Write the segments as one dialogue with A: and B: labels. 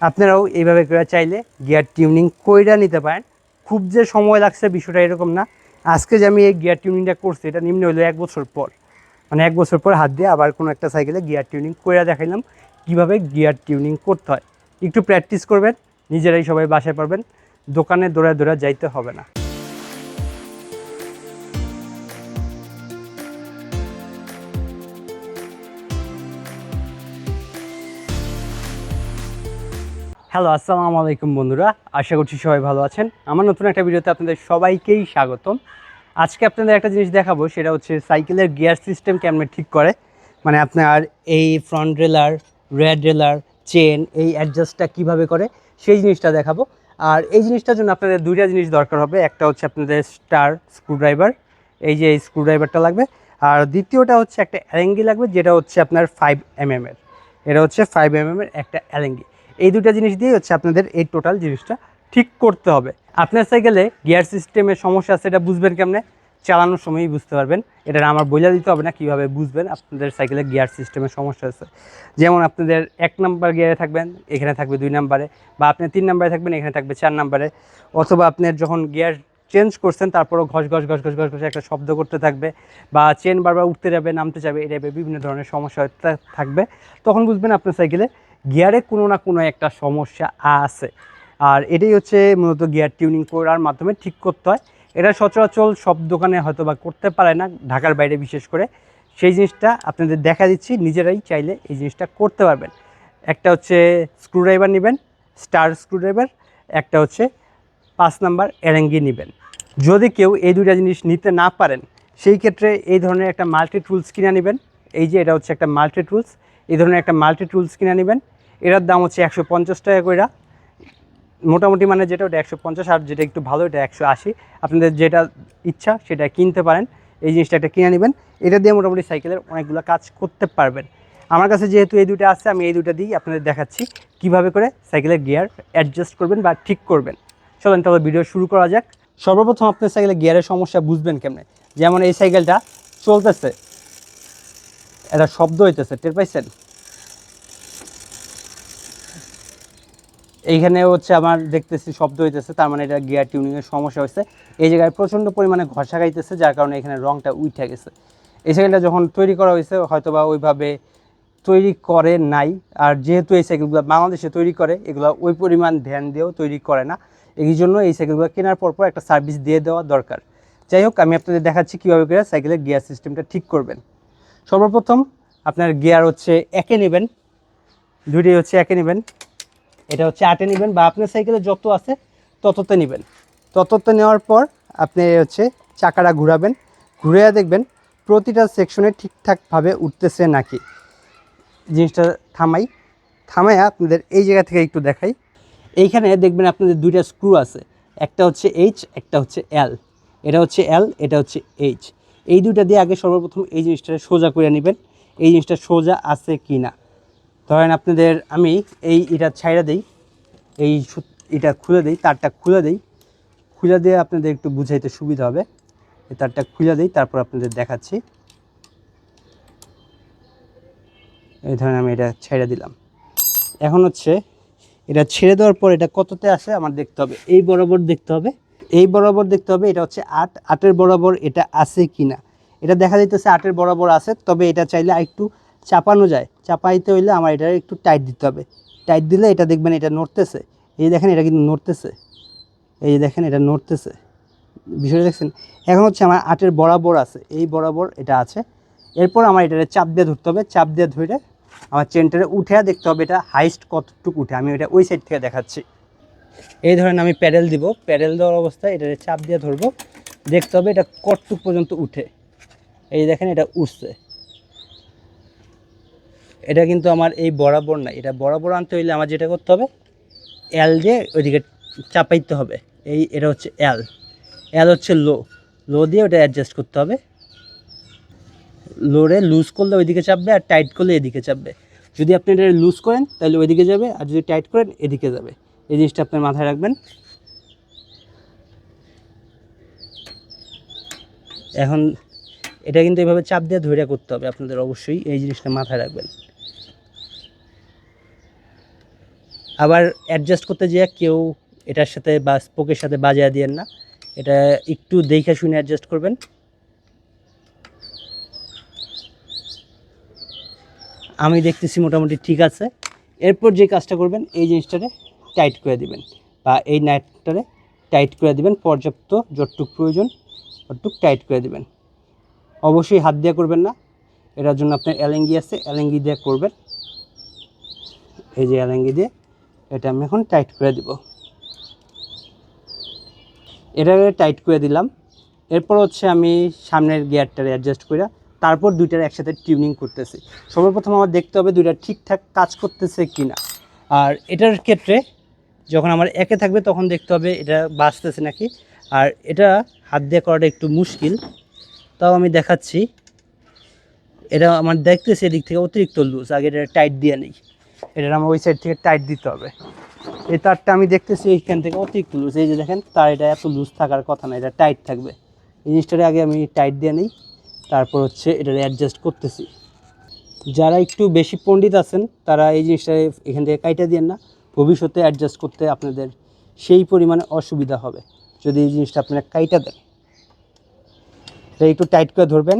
A: আপনারাও এইভাবে করে চাইলে গিয়ার টিউনিং কইরা নিতে পারেন। খুব যে সময় লাগছে বিষয়টা এরকম না। আজকে যে আমি এই গিয়ার টিউনিংটা করছি, এটা নিম্ন হলো এক বছর পর। মানে এক বছর পর হাত দিয়ে আবার কোনো একটা সাইকেলে গিয়ার টিউনিং কইরা দেখাইলাম কীভাবে গিয়ার টিউনিং করতে হয়। একটু প্র্যাকটিস করবেন, নিজেরাই সবাই বাসায় পারবেন, দোকানে দৌড়া দৌড়া যাইতে হবে না। হ্যালো আসসালামু আলাইকুম বন্ধুরা। আশা করছি সবাই ভালো আছেন। আমার নতুন একটা ভিডিওতে আপনাদের সবাইকেই স্বাগতম। আজকে আপনাদের একটা জিনিস দেখাবো, সেটা হচ্ছে সাইকেলের গিয়ার সিস্টেম কেমন ঠিক করে। মানে আপনার এই front roller rear roller chain এই অ্যাডজাস্টটা কীভাবে করে, সেই জিনিসটা দেখাবো। আর এই জিনিসটার জন্য আপনাদের দুইটা জিনিস দরকার হবে। একটা হচ্ছে আপনাদের স্টার স্ক্রুড্রাইভার এই যে এই স্ক্রুড্রাইভারটা লাগবে। আর দ্বিতীয়টা হচ্ছে একটা অ্যালেঙ্গি লাগবে, যেটা হচ্ছে আপনার ফাইভ এম এর এটা হচ্ছে ফাইভ এম এর একটা অ্যালেঙ্গি। এই দুটো জিনিস দিয়ে হচ্ছে আপনাদের এই টোটাল জিনিসটা ঠিক করতে হবে। আপনার সাইকেলে গিয়ার সিস্টেমের সমস্যা আছে, এটা বুঝবেন কেমনে? চালানোর সময়ই বুঝতে পারবেন। এটা আমার বোঝা দিতে হবে না, কীভাবে বুঝবেন আপনাদের সাইকেলে গিয়ার সিস্টেমের সমস্যা আছে। যেমন আপনাদের এক নাম্বার গিয়ারে থাকবেন, এখানে থাকবে দুই নাম্বারে বা আপনি তিন নাম্বারে থাকবেন, এখানে থাকবে চার নাম্বারে অথবা আপনার যখন গিয়ার চেঞ্জ করছেন, তারপরও ঘস ঘস ঘস ঘস ঘস ঘস একটা শব্দ করতে থাকবে, বা চেন বারবার উঠতে যাবে, নামতে যাবে, এই বিভিন্ন ধরনের সমস্যা থাকবে। তখন বুঝবেন আপনার সাইকেলে গিয়ারে কোনো না কোনো একটা সমস্যা আছে। আর এটাই হচ্ছে মূলত গিয়ার টিউনিং করার মাধ্যমে ঠিক করতে হয়। এটা সচরাচর সব দোকানে হয়তো বা করতে পারে না, ঢাকার বাইরে বিশেষ করে। সেই জিনিসটা আপনাদের দেখা দিচ্ছি, নিজেরাই চাইলে এই জিনিসটা করতে পারবেন। একটা হচ্ছে স্ক্রুড্রাইভার নেবেন স্টার স্ক্রুড্রাইভার একটা হচ্ছে পাঁচ নাম্বার এরেঙ্গি নেবেন। যদি কেউ এই দুইটা জিনিস নিতে না পারেন, সেই ক্ষেত্রে এই ধরনের একটা মাল্টি টুলস কিনে নেবেন। এই যে এটা হচ্ছে একটা মাল্টি টুলস এই ধরনের একটা মাল্টি টুলস কিনে নেবেন। এটার দাম হচ্ছে একশো পঞ্চাশ টাকা কইরা। মোটামুটি মানে যেটা, ওটা একশো পঞ্চাশ, আর যেটা একটু ভালো, এটা একশো আশি। আপনাদের যেটা ইচ্ছা, সেটা কিনতে পারেন। এই জিনিসটা একটা কিনে নেবেন। এটা দিয়ে মোটামুটি সাইকেলের অনেকগুলো কাজ করতে পারবেন। আমার কাছে যেহেতু এই দুটো আছে, আমি এই দুটো দিয়েই আপনাদের দেখাচ্ছি কীভাবে করে সাইকেলের গিয়ার অ্যাডজাস্ট করবেন বা ঠিক করবেন। চলেন তাহলে ভিডিও শুরু করা যাক। সর্বপ্রথম আপনার সাইকেলে গিয়ারের সমস্যা বুঝবেন কেমনে? যেমন এই সাইকেলটা চলতেছে। এটা শব্দ হইতেছে, টের পাইছেন? এইখানে হচ্ছে আমার দেখতেছি শব্দ হইতেছে, তার মানে এটা গিয়ার টিউনিংয়ের সমস্যা হয়েছে এই জায়গায় প্রচণ্ড পরিমাণে ঘষা খাইতেছে, যার কারণে এখানে রংটা উঠে গেছে। এই সাইকেলটা যখন তৈরি করা হয়েছে হয়তো বা ওইভাবে তৈরি করে নাই। আর যেহেতু এই সাইকেলগুলো বাংলাদেশে তৈরি করে, এগুলো ওই পরিমাণ ধ্যান দিয়েও তৈরি করে না। এই জন্য এই সাইকেলগুলো কেনার পর পর একটা সার্ভিস দিয়ে দেওয়া দরকার। যাই হোক, আমি আপনাদের দেখাচ্ছি কীভাবে করে সাইকেলের গিয়ার সিস্টেমটা ঠিক করবেন। সর্বপ্রথম আপনার গিয়ার হচ্ছে একে নেবেন। দুইটি হচ্ছে একে নেবেন। এটা হচ্ছে আটে নেবেন বা আপনার সাইকেলে যত আছে তততে নেবেন। তততে নেওয়ার পর আপনি হচ্ছে চাকাটা ঘুরাবেন। ঘুরে দেখবেন প্রতিটা সেকশনে ঠিকঠাকভাবে উঠতেছে নাকি। জিনিসটা থামাই। থামাইয়া আপনাদের এই জায়গা থেকে একটু দেখাই। এইখানে দেখবেন আপনাদের দুইটা স্ক্রু আছে। একটা হচ্ছে এইচ একটা হচ্ছে এল এটা হচ্ছে এল এটা হচ্ছে এইচ এই দুইটা দিয়ে আগে সর্বপ্রথম এই জিনিসটা সোজা করে নেবেন। এই জিনিসটা সোজা আছে কি না ধরেন আপনাদের আমি এই এটা ছাইড়া দিই, এই এটা খুলে দিই, তারটা খুলে দিই। খুলে দিয়ে আপনাদের একটু বুঝাইতে সুবিধা হবে। এই তারটা খুলে দিই, তারপর আপনাদের দেখাচ্ছি। এই ধরেন আমি এটা ছেড়ে দিলাম। এখন হচ্ছে এটা ছেড়ে দেওয়ার পর এটা কততে আসে আমার দেখতে হবে। এই বরাবর দেখতে হবে। এই বরাবর দেখতে হবে, এটা হচ্ছে আট, আটের বরাবর এটা আছে কি না এটা দেখা যাইতেছে আটের বরাবর আছে, তবে এটা চাইলে একটু চাপানো যায়। চাপাইতে হইলে আমার এটা একটু টাইট দিতে হবে। টাইট দিলে এটা দেখবেন এটা নড়তেছে। এই দেখেন, এটা কিন্তু নড়তেছে। এই যে দেখেন, এটা নড়তেছে। বিষয়টা দেখছেন? এখন হচ্ছে আমার আটের বরাবর আছে, এই বরাবর এটা আছে। এরপর আমার এটা চাপ দিয়ে ধরতে হবে। চাপ দিয়ে ধরে আমার চেনটারে উঠে দেখতে হবে এটা হাইস্ট কতটুকু উঠে। আমি এটা ওই সাইড থেকে দেখাচ্ছি। এই ধরেন আমি প্যাডেল দিব। প্যাডেল দেওয়ার অবস্থায় এটা চাপ দিয়ে ধরবো। দেখতে হবে এটা কতটুক পর্যন্ত উঠে। এই দেখেন এটা উঠছে। এটা কিন্তু আমার এই বরাবর না এটা বরাবর আনতে হইলে আমার যেটা করতে হবে এল দিয়ে ওইদিকে চাপাইতে হবে। এই এটা হচ্ছে এল এল হচ্ছে লো লো দিয়ে ওটা অ্যাডজাস্ট করতে হবে। লোরে লুজ করলে ওইদিকে চাপবে আর টাইট করলে এদিকে চাপবে। যদি আপনি এটা লুজ করেন, তাহলে ওইদিকে যাবে। আর যদি টাইট করেন, এদিকে যাবে। এই জিনিসটা আপনার মাথায় রাখবেন। এখন এটা কিন্তু এভাবে চাপ দিয়ে ধরে করতে হবে আপনাদের অবশ্যই, এই জিনিসটা মাথায় রাখবেন। আবার অ্যাডজাস্ট করতে যেয়ে কেউ এটার সাথে বা স্পোকের সাথে বাজিয়ে দিয়েন না। এটা একটু দেখে শুনে অ্যাডজাস্ট করবেন। আমি দেখতেছি মোটামুটি ঠিক আছে। এরপর যে কাজটা করবেন, এই জিনিসটারে টাইট করে দিবেন বা এই নাইটটারে টাইট করে দিবেন, পর্যাপ্ত যতটুক প্রয়োজন ততটুক টাইট করে দিবেন। অবশ্যই হাত দিয়ে করবেন না, এটার জন্য আপনার এলেঙ্গি আছে এলেঙ্গি দিয়ে করবেন। এই যে এলেঙ্গি দিয়ে এটা আমি এখন টাইট করে দিব। এটা টাইট করে দিলাম। এরপর হচ্ছে আমি সামনের গিয়ারটারে অ্যাডজাস্ট করে তারপর দুইটার একসাথে টিউনিং করতেছি। সর্বপ্রথম আমার দেখতে হবে দুইটা ঠিকঠাক কাজ করতেছে কি না আর এটার ক্ষেত্রে যখন আমার একে থাকবে তখন দেখতে হবে এটা বাঁচতেছে নাকি। আর এটা হাত দিয়ে করাটা একটু মুশকিল। তাও আমি দেখাচ্ছি। এটা আমার দেখতেছে এদিক থেকে অতিরিক্ত লুজ আগে এটা টাইট দিয়ে নেই। এটা আমার ওই সাইড থেকে টাইট দিতে হবে। এই তারটা আমি দেখতেছি এইখান থেকে অতিরিক্ত লুজ এই যে দেখেন, তার এটা এত লুজ থাকার কথা না, এটা টাইট থাকবে। এই জিনিসটারে আগে আমি টাইট দিয়ে নিই, তারপর হচ্ছে এটা অ্যাডজাস্ট করতেছি। যারা একটু বেশি পণ্ডিত আছেন, তারা এই জিনিসটা এখান থেকে কাইটা দিয়েন না। ভবিষ্যতে অ্যাডজাস্ট করতে আপনাদের সেই পরিমাণে অসুবিধা হবে। যদি এই জিনিসটা আপনারা কাইটা দেন। এটা একটু টাইট করে ধরবেন,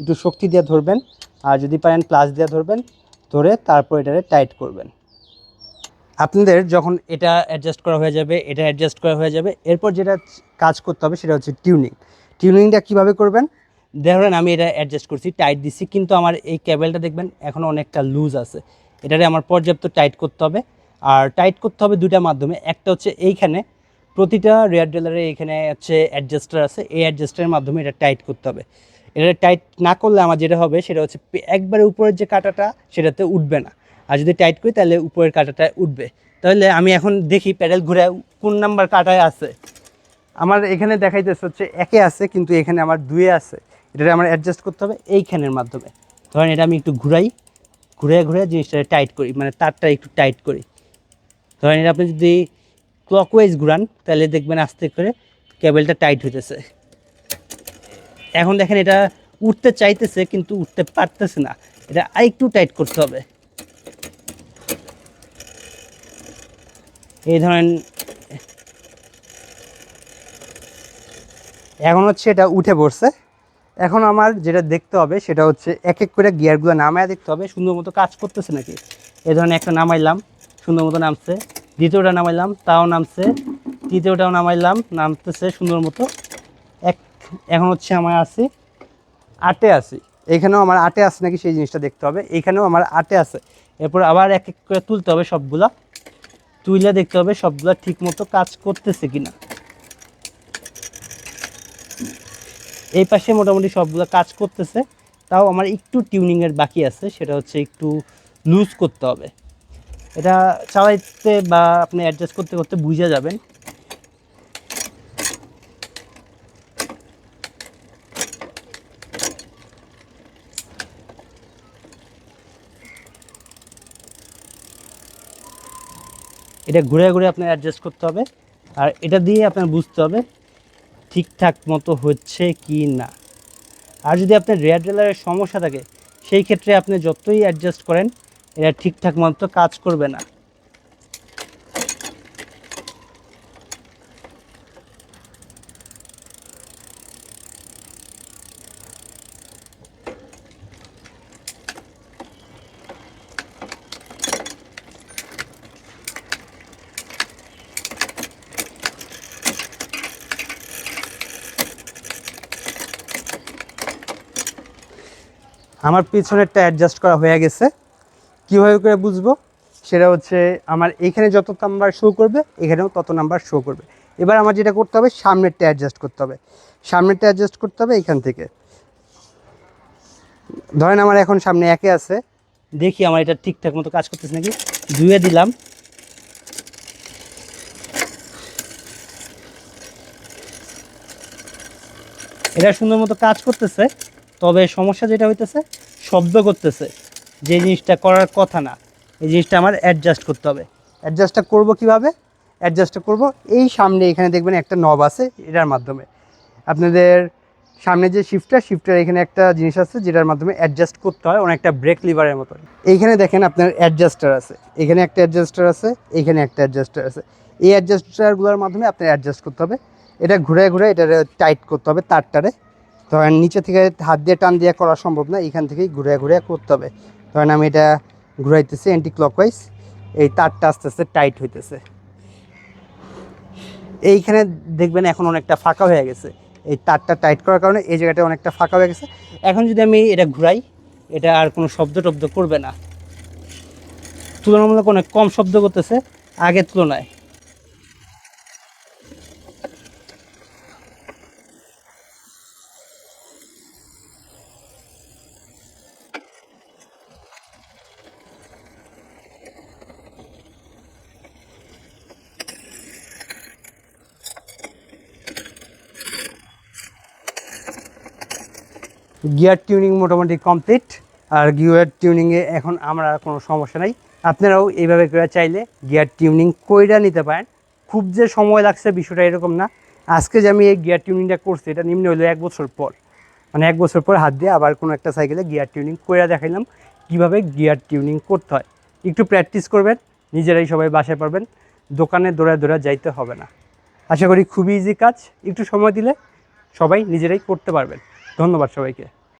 A: একটু শক্তি দিয়ে ধরবেন, আর যদি পারেন প্লাস দিয়ে ধরবেন, ধরে তারপর এটারে টাইট করবেন। আপনাদের যখন এটা অ্যাডজাস্ট করা হয়ে যাবে, এটা অ্যাডজাস্ট করা হয়ে যাবে, এরপর যেটা কাজ করতে হবে সেটা হচ্ছে টিউনিং টিউনিংটা কীভাবে করবেন? ধরেন আমি এটা অ্যাডজাস্ট করছি টাইট দিচ্ছি কিন্তু আমার এই কেবেলটা দেখবেন এখনও অনেকটা লুজ আছে। এটারে আমার পর্যাপ্ত টাইট করতে হবে। আর টাইট করতে হবে দুইটা মাধ্যমে। একটা হচ্ছে এইখানে, প্রতিটা রেয়ার ডেলারে এখানে হচ্ছে অ্যাডজাস্টার আছে। এই অ্যাডজাস্টারের মাধ্যমে এটা টাইট করতে হবে। এটা টাইট না করলে আমার যেটা হবে, সেটা হচ্ছে একবারে উপরের যে কাঁটাটা, সেটাতে উঠবে না। আর যদি টাইট করি, তাহলে উপরের কাঁটাটা উঠবে। তাহলে আমি এখন দেখি প্যাডেল ঘুরে কোন নাম্বার কাঁটায় আছে। আমার এখানে দেখাইতেছে হচ্ছে একে আছে, কিন্তু এখানে আমার দুয়ে আছে। এটা আমার অ্যাডজাস্ট করতে হবে এইখানের মাধ্যমে। ধরেন এটা আমি একটু ঘুরাই। ঘুরে ঘুরে জিনিসটা টাইট করি মানে তারটা একটু টাইট করি। ধরেন এটা আপনি যদি ক্লকওয়াইজ ঘুরান, তাহলে দেখবেন আস্তে করে কেবেলটা টাইট হইতেছে। এখন দেখেন এটা উঠতে চাইতেছে, কিন্তু উঠতে পারতেছে না। এটা আরেকটু টাইট করতে হবে। এই ধরেন, এখন হচ্ছে এটা উঠে পড়ছে। এখন আমার যেটা দেখতে হবে, সেটা হচ্ছে এক এক করে গিয়ারগুলো নামায় দেখতে হবে। সুন্দর মতো কাজ করতেছে নাকি? এই ধরনের একটা নামাইলাম। সুন্দর মতো নামছে। দ্বিতীয়টা নামাইলাম, তাও নামছে। তৃতীয়টাও নামাইলাম, নামতেছে সুন্দর মতো। এক, এখন হচ্ছে আমার আছে আটে আছি এখানেও আমার আটে আছে নাকি সেই জিনিসটা দেখতে হবে। এখানেও আমার আটে আছে। এরপর আবার এক এক করে তুলতে হবে সবগুলা। তুইলে দেখতে হবে সবগুলা ঠিক মতো কাজ করতেছে কিনা। এই পাশে মোটামুটি সবগুলো কাজ করতেছে। তাও আমার একটু টিউনিংয়ের বাকি আছে, সেটা হচ্ছে একটু লুজ করতে হবে। এটা চালাইতে বা আপনি অ্যাডজাস্ট করতে করতে বুঝে যাবেন। এটা ঘুরে ঘুরে আপনার অ্যাডজাস্ট করতে হবে। আর এটা দিয়ে আপনার বুঝতে হবে ঠিকঠাক মতো হচ্ছে কি না। আর যদি আপনার রেয়ার ড্রেলারের সমস্যা থাকে, সেই ক্ষেত্রে আপনি যতই অ্যাডজাস্ট করেন এটা ঠিকঠাক মতো কাজ করবে না। আমার পিছনেরটা অ্যাডজাস্ট করা হয়ে গেছে। কীভাবে করে বুঝব? সেটা হচ্ছে আমার এখানে যত নাম্বার শো করবে, এখানেও তত নাম্বার শো করবে। এবার আমার যেটা করতে হবে, সামনেরটা অ্যাডজাস্ট করতে হবে। সামনেরটা অ্যাডজাস্ট করতে হবে এখান থেকে। ধরেন আমার এখন সামনে একে আছে। দেখি আমার এটা ঠিকঠাক মতো কাজ করতেছে নাকি? ধুয়ে দিলাম। এটা সুন্দর মতো কাজ করতেছে, তবে সমস্যা যেটা হইতেছে, শব্দ করতেছে। যে জিনিসটা করার কথা না, এই জিনিসটা আমার অ্যাডজাস্ট করতে হবে। অ্যাডজাস্টটা করব কীভাবে? অ্যাডজাস্টটা করব এই সামনে এখানে দেখবেন একটা নব আছে, এটার মাধ্যমে। আপনাদের সামনে যে শিফটার শিফটার এখানে একটা জিনিস আছে যেটার মাধ্যমে অ্যাডজাস্ট করতে হয়, অনেকটা ব্রেক লিভারের মতো এইখানে দেখেন আপনার অ্যাডজাস্টার আছে। এখানে একটা অ্যাডজাস্টার আছে, এখানে একটা অ্যাডজাস্টার আছে। এই অ্যাডজাস্টারগুলোর মাধ্যমে আপনার অ্যাডজাস্ট করতে হবে। এটা ঘুরে ঘুরে এটা টাইট করতে হবে তারটারে। ধরেন নিচে থেকে হাত দিয়ে টান দিয়ে করা সম্ভব না, এখান থেকেই ঘুরে ঘুরে করতে হবে। ধরেন আমি এটা ঘুরাইতেছি অ্যান্টি ক্লকওয়াইজ এই তারটা আস্তে আস্তে টাইট হইতেছে। এইখানে দেখবেন এখন অনেকটা ফাঁকা হয়ে গেছে। এই তারটা টাইট করার কারণে এই জায়গাটা অনেকটা ফাঁকা হয়ে গেছে। এখন যদি আমি এটা ঘুরাই, এটা আর কোনো শব্দ টব্দ করবে না। তুলনামূলক অনেক কম শব্দ করতেছে আগের তুলনায়। গিয়ার টিউনিং মোটামুটি কমপ্লিট, আর গিয়ার টিউনিংয়ে এখন আমার আর কোনো সমস্যা নাই। আপনারাও এইভাবে করে চাইলে গিয়ার টিউনিং কইরা নিতে পারেন। খুব যে সময় লাগছে বিষয়টা এরকম না। আজকে যে আমি এই গিয়ার টিউনিংটা করছি, এটা নিম্ন হলো এক বছর পর। মানে এক বছর পর হাত দিয়ে আবার কোনো একটা সাইকেলে গিয়ার টিউনিং কইরা দেখাইলাম কীভাবে গিয়ার টিউনিং করতে হয়। একটু প্র্যাকটিস করবেন, নিজেরাই সবাই বাসায় পারবেন, দোকানে দৌড়া দৌড়া যাইতে হবে না। আশা করি খুবই ইজি কাজ। একটু সময় দিলে সবাই নিজেরাই করতে পারবেন। ধন্যবাদ সবাইকে।